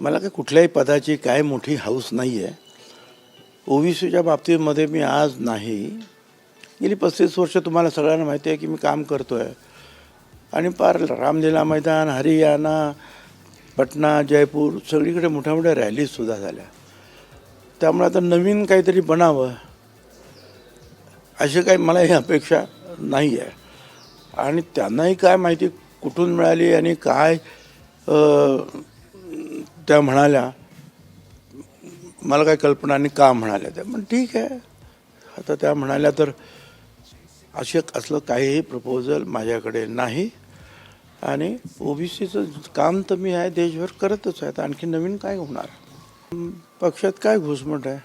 मला काय कुठल्याही पदाची काय मोठी हाऊस नाही आहे ओबीसीच्या बाबतीमध्ये मी आज नाही. गेली पस्तीस वर्ष तुम्हाला सगळ्यांना माहिती आहे की मी काम करतो आहे आणि पार रामलीला मैदान हरियाणा पटना जयपूर सगळीकडे मोठ्या मोठ्या रॅलीजसुद्धा झाल्या. त्यामुळे आता नवीन काहीतरी बनावं अशी काही मला ही अपेक्षा नाही आहे आणि त्यांनाही काय माहिती कुठून मिळाली आणि काय त्या म्हणाल्या मला काय कल्पना आणि का म्हणाल्या त्या? पण ठीक आहे. आता त्या म्हणाल्या तर असे असलं काहीही प्रपोजल माझ्याकडे नाही आणि ओबीसीचं काम तर मी आहे देशभर करतच आहे तर आणखी नवीन काय होणार? पक्षात काय घुसमट आहे?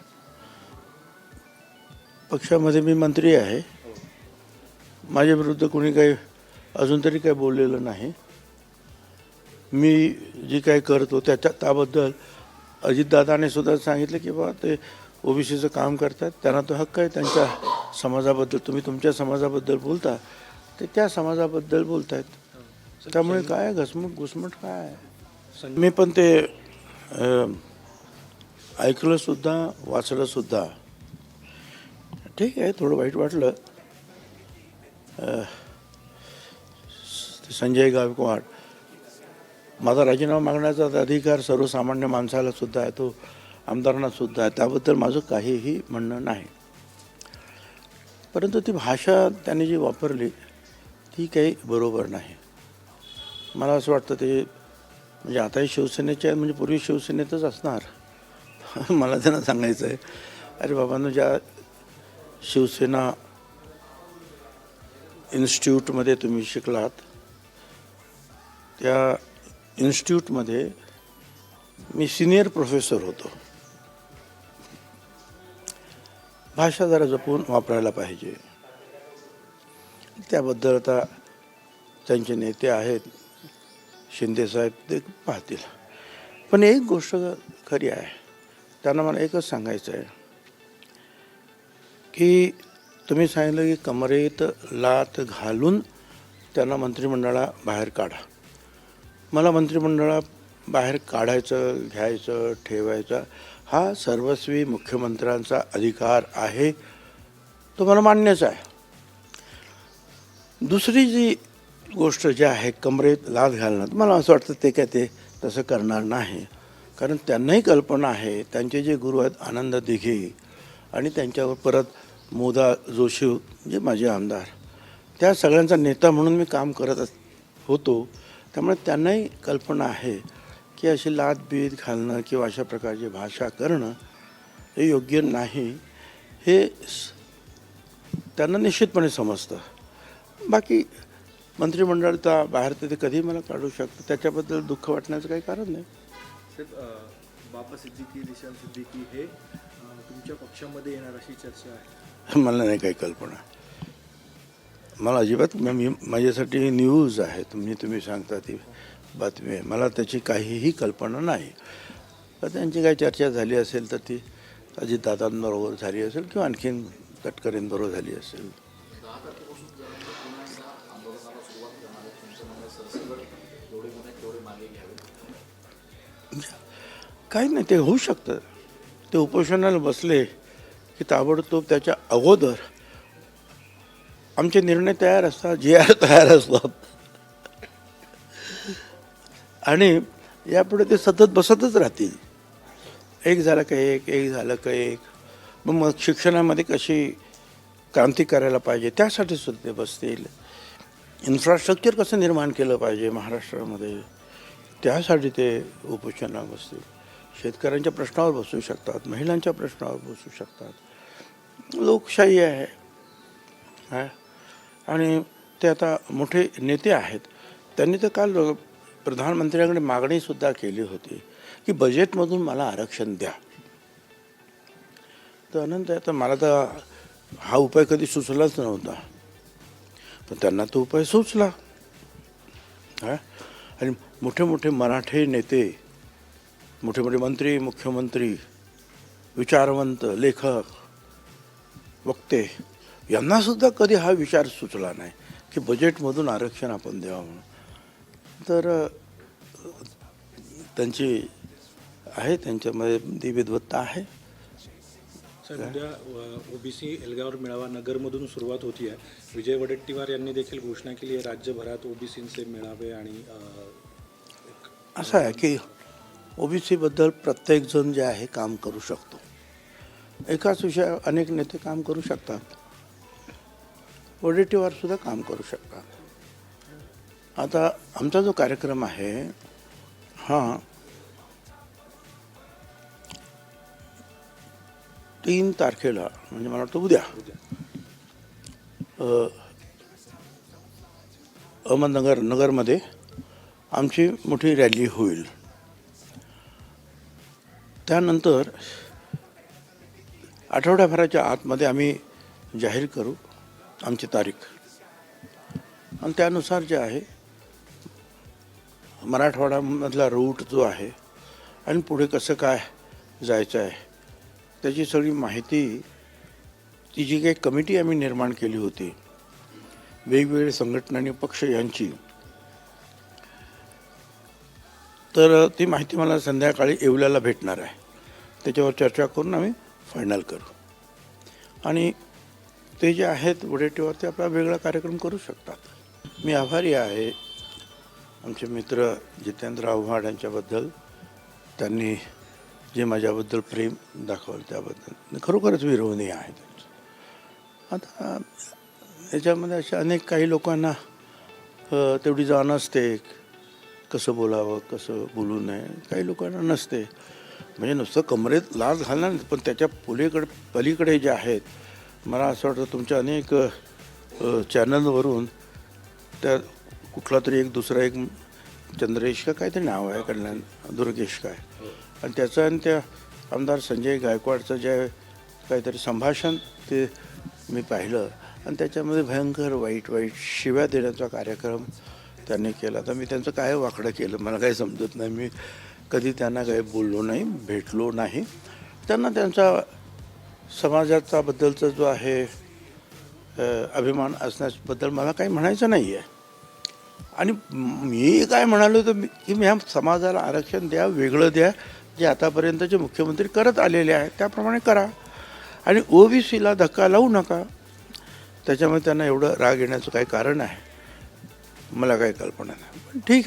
पक्षामध्ये मी मंत्री आहे. माझ्या विरुद्ध कोणी काही अजून तरी काही बोललेलं नाही. मी जी काही करतो त्याच्या त्याबद्दल अजितदादाने सुद्धा सांगितलं की बाबा ते ओबीसीचं काम करतात त्यांना तो हक्क आहे त्यांच्या समाजाबद्दल तुम्ही तुमच्या समाजाबद्दल बोलता ते त्या समाजाबद्दल बोलतायत. त्यामुळे काय घसमट घुसमट काय आहे? मी पण ते ऐकलंसुद्धा वाचलंसुद्धा ठीक आहे थोडं वाईट वाटलं. संजय गायकवाड माझा राजीनामा मागण्याचा अधिकार सर्वसामान्य माणसाला सुद्धा आहे तो आमदारांना सुद्धा आहे. त्याबद्दल माझं काहीही म्हणणं नाही. परंतु ती भाषा त्याने जी वापरली ती काही बरोबर नाही. मला असं वाटतं ते म्हणजे आताही शिवसेनेचे आहेत म्हणजे पूर्वी शिवसेनेतच असणार. मला त्यांना सांगायचं आहे अरे बाबांनो ज्या शिवसेना इन्स्टिट्यूटमध्ये तुम्ही शिकलात त्या इन्स्टिट्यूटमध्ये मी सिनियर प्रोफेसर होतो. भाषा जरा जपून वापरायला पाहिजे. त्याबद्दल आता त्यांचे नेते आहेत शिंदेसाहेब ते पाहतील. पण एक गोष्ट खरी आहे त्यांना मला एकच सांगायचं आहे की तुम्ही सांगितलं की कमरेत लात घालून त्यांना मंत्रिमंडळा बाहेर काढा. मला मंत्रिमंडळा बाहेर काढायचं घ्यायचं ठेवायचं हा सर्वस्वी मुख्यमंत्र्यांचा अधिकार आहे तो मला मान्यच आहे. दुसरी जी गोष्ट जी आहे कमरेत लाद घालणं मला असं वाटतं ते काय ते तसं करणार नाही. कारण त्यांनाही कल्पना आहे त्यांचे जे गुरु आहेत आनंद दिघे आणि त्यांच्यावर परत मोदा जोशी जे माझे आमदार त्या सगळ्यांचा नेता म्हणून मी काम करत अस- होतो. त्यामुळे त्यांनाही कल्पना आहे की अशी लाद बीत घालणं किंवा अशा प्रकारची भाषा करणं हे योग्य नाही. हे त्यांना निश्चितपणे समजतं. बाकी मंत्रिमंडळाचा बाहेर तर ते कधी मला काढू शकतं त्याच्याबद्दल दुःख वाटण्याचं काही कारण नाही. बापा सिद्दीकी दिशांत सिद्दीकी हे तुमच्या पक्षामध्ये येणार अशी चर्चा आहे. मला नाही काही कल्पना. मला अजिबात मी माझ्यासाठी न्यूज आहे. तुम्ही तुम्ही सांगता ती बातमी आहे. मला त्याची काहीही कल्पना नाही. तर त्यांची काही चर्चा झाली असेल तर ती अजितदादांबरोबर झाली असेल किंवा आणखीन तटकरेंबरोबर झाली असेल. काही नाही ते होऊ शकतं. ते उपोषणाला बसले की ताबडतोब त्याच्या अगोदर आमचे निर्णय तयार असतात जी आर तयार असतात. आणि यापुढे ते सतत बसतच राहतील. एक झालं का एक एक झालं का एक. मग मग शिक्षणामध्ये कशी क्रांती करायला पाहिजे त्यासाठी सुद्धा ते बसतील. इन्फ्रास्ट्रक्चर कसं निर्माण केलं पाहिजे महाराष्ट्रामध्ये त्यासाठी ते उपोषणाला बसतील. शेतकऱ्यांच्या प्रश्नावर बसू शकतात महिलांच्या प्रश्नावर बसू शकतात. लोकशाही आहे. हा. आणि ते आता मोठे नेते आहेत. त्यांनी तर काल प्रधानमंत्र्यांकडे मागणीसुद्धा केली होती की बजेटमधून मला आरक्षण द्या. तर अनंत आता मला तर हा उपाय कधी सुचलाच नव्हता. पण त्यांना तो उपाय सुचला. हा? आणि मोठे मोठे मराठी नेते मोठे मोठे मंत्री मुख्यमंत्री विचारवंत लेखक वक्ते यांनासुद्धा कधी हा विचार सुचला नाही की बजेटमधून आरक्षण आपण द्यावं म्हणून. तर त्यांची आहे त्यांच्यामध्ये ती विद्वत्ता आहे. उद्या ओबीसी एल्गार मेळावा नगरमधून सुरुवात होती आहे विजय वडेट्टीवार यांनी देखील घोषणा केली आहे राज्यभरात ओबीसींचे मेळावे आणि असं आहे की ओबीसीबद्दल प्रत्येकजण जे आहे काम करू शकतो. एकाच विषयावर अनेक नेते काम करू शकतात. सुद्धा काम करू शकतात. आता आमचा जो कार्यक्रम आहे हा तीन तारखेला म्हणजे मला वाटतं उद्या अहमदनगर नगरमध्ये आमची मोठी रॅली होईल. त्यानंतर आठवड्याभराच्या आतमध्ये आम्ही जाहीर करू. आमची तारीख. आणि त्यानुसार जे आहे मराठवाड्यामधला रूट जो आहे आणि पुढे कसं काय जायचं आहे त्याची सगळी माहिती ती जी काही कमिटी आम्ही निर्माण केली होती वेगवेगळे संघटना आणि पक्ष यांची तर ती माहिती मला संध्याकाळी येवल्याला भेटणार आहे. त्याच्यावर चर्चा करून आम्ही फायनल करू. आणि ते जे आहेत वडेटीवर ते आपला वेगळा कार्यक्रम करू शकतात. मी आभारी आहे. आमचे मित्र जितेंद्र आव्हाड यांच्याबद्दल त्यांनी जे माझ्याबद्दल प्रेम दाखवलं त्याबद्दल. खरोखरच विरोधी आहे त्यांचं. आता याच्यामध्ये अशा अनेक काही लोकांना तेवढी जाण असते कसं बोलावं कसं बोलू नये काही लोकांना नसते. म्हणजे नुसतं कमरेत लाज घालणार नाही, पण त्याच्या पुलीकडे पलीकडे जे आहेत मला असं वाटतं तुमच्या अनेक चॅनलवरून त्या कुठला तरी एक दुसरा एक चंद्रेश का काहीतरी नाव आहे कल्याण दुर्गेश काय? आणि त्याचं आणि त्या आमदार संजय गायकवाडचं जे काहीतरी संभाषण ते मी पाहिलं. आणि त्याच्यामध्ये भयंकर वाईट वाईट शिव्या देण्याचा कार्यक्रम त्यांनी केला. तर मी त्यांचं काय वाकडं केलं मला काही समजत नाही. मी कधी त्यांना काही बोललो नाही भेटलो नाही. त्यांना त्यांचा समाजाचा बद्दलचा जो आहे अभिमान असण्याबद्दल मला काही म्हणायचं नाही आहे आणि मी काय म्हणालो तर मी की मी ह्या समाजाला आरक्षण द्या वेगळं द्या जे आतापर्यंतचे मुख्यमंत्री करत आलेले आहेत त्याप्रमाणे करा. आणि ओ बी सीला धक्का लावू नका. त्याच्यामुळे त्यांना एवढं राग येण्याचं काही कारण आहे. मला काही कल्पना नाही. पण ठीक